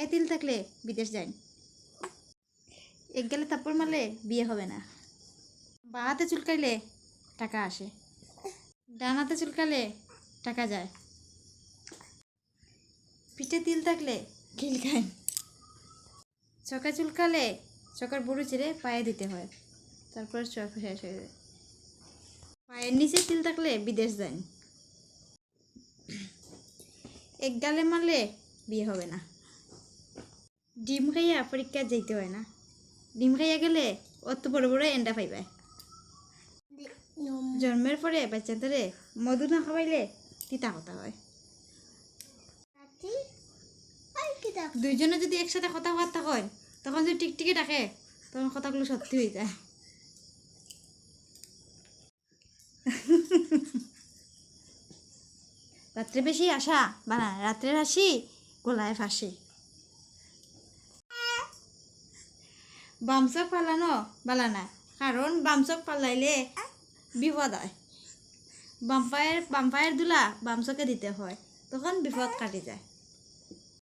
পায়ে তিল থাকলে বিদেশ যাই। এক গেলে তারপর মারলে বিয়ে হবে না। বাহাতে চুলকাইলে টাকা আসে। ডানাতে চুলকালে টাকা যায়। পিঠে তিল থাকলে কিল খায়। চকা চুলকালে চকার বুড়ো চিরে পায়ে দিতে হয়। তারপর চক শেষ হয়ে যায়। পায়ের নিচে তিল থাকলে বিদেশ যায় এক গালে মারলে বিয়ে হবে না। ডিম খাইয়া পরীক্ষা যেতে হয় না। ডিম খাইয়া গেলে অত বড় বড় এন্ডা পাইবায় জন্মের পরে বাচ্চাদের মধু না খাওয়াইলে তিতা কথা হয়। দুইজনে যদি একসাথে কথা বার্তা হয় তখন যদি টিকটিকি ডাকে, তখন কথাগুলো সত্যি হয়ে যায়। রাত্রে বেশি আসা বানা রাত্রের আসি গোলায় ফাঁসি। বামচক পালানো বালানা কারণ বামচক পালাইলে বিপদ হয়। বাম্পায়ের বাম্পায়ের দুলা বামচকে দিতে হয়। তখন বিপদ কাটি যায়।